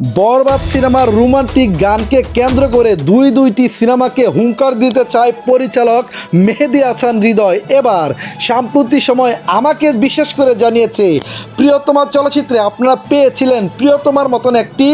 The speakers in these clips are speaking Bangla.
বরবাদ সিনেমার রোমান্টিক গানকে কেন্দ্র করে দুই দুইটি সিনেমাকে হুঙ্কার দিতে চায় পরিচালক মেহেদি হাসান হৃদয়। এবার সাম্প্রতিক সময় আমাকে বিশেষ করে জানিয়েছে প্রিয়তমা চলচ্চিত্রে আপনারা পেয়েছিলেন প্রিয়তমার মতন একটি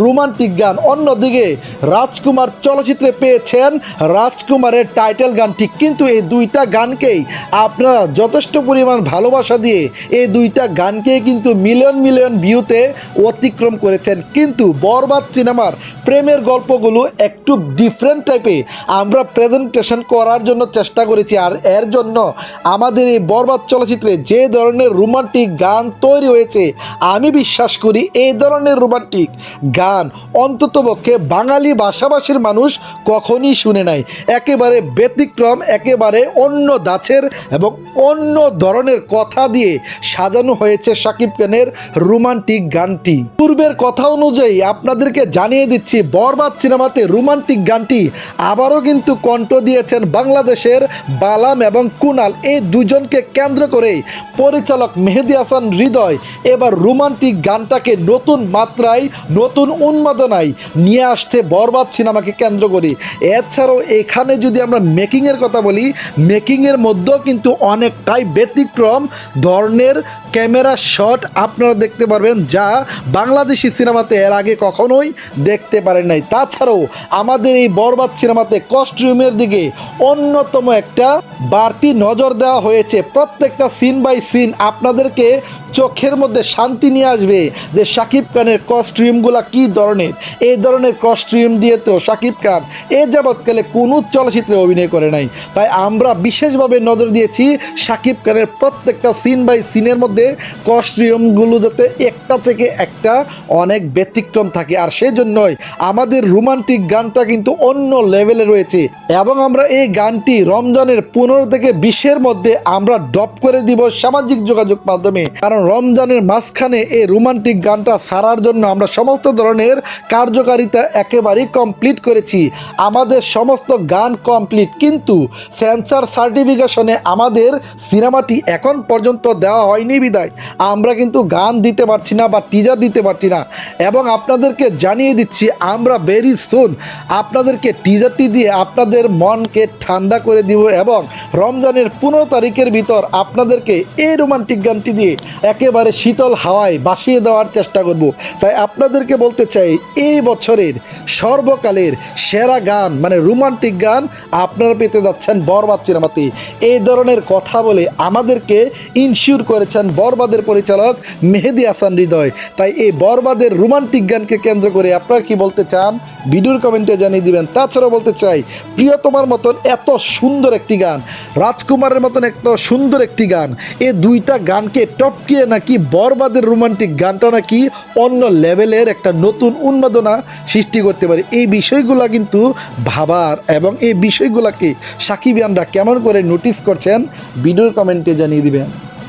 রোমান্টিক গান। অন্যদিকে রাজকুমার চলচ্চিত্রে পেয়েছেন রাজকুমারের টাইটেল গানটি। কিন্তু এই দুইটা গানকেই আপনারা যথেষ্ট পরিমাণ ভালোবাসা দিয়ে এই দুইটা গানকেই কিন্তু মিলিয়ন মিলিয়ন ভিউতে অতিক্রম করেছেন। কিন্তু বরবাদ সিনেমার প্রেমের গল্পগুলো একটু ডিফারেন্ট টাইপে আমরা প্রেজেন্টেশন করার জন্য চেষ্টা করেছি আর এর জন্য আমাদের এই বরবাদ চলচ্চিত্রে যে ধরনের রোমান্টিক গান তৈরি হয়েছে, আমি বিশ্বাস করি এই ধরনের রোমান্টিক গান অন্ততপক্ষে বাঙালি ভাষাভাষীর মানুষ কখনই শুনে নাই। একেবারে ব্যতিক্রম, একেবারে অন্য দাছের এবং অন্য ধরনের কথা দিয়ে সাজানো হয়েছে শাকিব খানের রোমান্টিক গানটি। পূর্বের কথা অনুযায়ী আপনাদেরকে জানিয়ে দিচ্ছি, বরবাদ সিনেমাতে রোমান্টিক গানটি আবারও কিন্তু কণ্ঠ দিয়েছেন বাংলাদেশের বালাম এবং কুনাল। এই দুজনকে কেন্দ্র করে পরিচালক মেহেদি হাসান হৃদয় এবার রোমান্টিক গানটাকে নতুন মাত্রায়, নতুন উন্মাদনায় নিয়ে আসছে বরবাদ সিনেমাকে কেন্দ্র করে। এছাড়াও এখানে যদি আমরা মেকিংয়ের কথা বলি, মেকিংয়ের মধ্যেও কিন্তু অনেকটাই ব্যতিক্রম ধরনের ক্যামেরা শট আপনারা দেখতে পারবেন, যা বাংলাদেশি সিনেমাতে এর আগে কখনোই দেখতে পারেন নাই। তাছাড়াও আমাদের এই বরবাদ সিনেমাতে কস্টিউমের দিকে অন্যতম একটা বাড়তি নজর দেওয়া হয়েছে। প্রত্যেকটা সিন বাই সিন আপনাদেরকে চোখের মধ্যে শান্তি নিয়ে আসবে যে শাকিব খানের কস্টিউমগুলো কি ধরনের। এই ধরনের কস্টিউম দিয়ে তো শাকিব খান এ যাবৎকালে কোনো চলচ্চিত্রে অভিনয় করে নাই। তাই আমরা বিশেষভাবে নজর দিয়েছি শাকিব খানের প্রত্যেকটা সিন বাই সিনের মধ্যে কস্টিউমগুলো যাতে একটা থেকে একটা অনেক ব্যতিক্রম থাকে। আর সেজন্যই আমাদের রোমান্টিক গানটা কিন্তু অন্য লেভেলে রয়েছে। এবং আমরা এই গানটি রমজানের পনেরো থেকে বিশের মধ্যে আমরা ড্রপ করে দিব সামাজিক যোগাযোগ মাধ্যমে। কারণ রমজানের মাঝখানে এই রোমান্টিক গানটা সারার জন্য আমরা সমস্ত ধরনের কার্যকারিতা একেবারেই কমপ্লিট করেছি। আমাদের সমস্ত গান কমপ্লিট। কিন্তু সেন্সার সার্টিফিকেশনে আমাদের সিনেমাটি এখন পর্যন্ত দেওয়া হয়নি বিদায়। আমরা কিন্তু গান দিতে পারছি না বা টিজার দিতে পারছি না। এবং আপনাদেরকে জানিয়ে দিচ্ছি, আমরা ভেরি সুন আপনাদেরকে টিজারটি দিয়ে আপনাদের মনকে ঠান্ডা করে দিব এবং রমজানের পনেরো তারিখের ভিতর আপনাদেরকে এই রোমান্টিক গানটি দিয়ে একেবারে শীতল হাওয়ায় বাসিয়ে দেওয়ার চেষ্টা করব। তাই আপনাদেরকে বলতে চাই, এই বছরের সর্বকালের সেরা গান মানে রোমান্টিক গান আপনারা পেতে যাচ্ছেন বরবাদ সিনেমাতে। এই ধরনের কথা বলে আমাদেরকে ইনশিওর করেছেন বরবাদের পরিচালক মেহেদি হাসান হৃদয়। তাই এই বরবাদের রোমান্টিক গানকে কেন্দ্র করে আপনারা কি বলতে চান? ভিডিওর কমেন্টে জানিয়ে দিবেন। তাছাড়াও বলতে চাই প্রিয় তোমার মতন এত সুন্দর একটি গান, রাজকুমারের মতন এত সুন্দর একটি গান, এ দুইটা গানকে টপকিয়ে নাকি বরবাদের রোমান্টিক গানটা নাকি অন্য লেভেলের একটা নতুন উন্মাদনা সৃষ্টি করতে পারে। এই বিষয়গুলো কিন্তু ভাবার এবং এই বিষয়গুলোকে সাকিবিয়ানরা কেমন করে নোটিস করছেন, ভিডিওর কমেন্টে জানিয়ে দিবেন।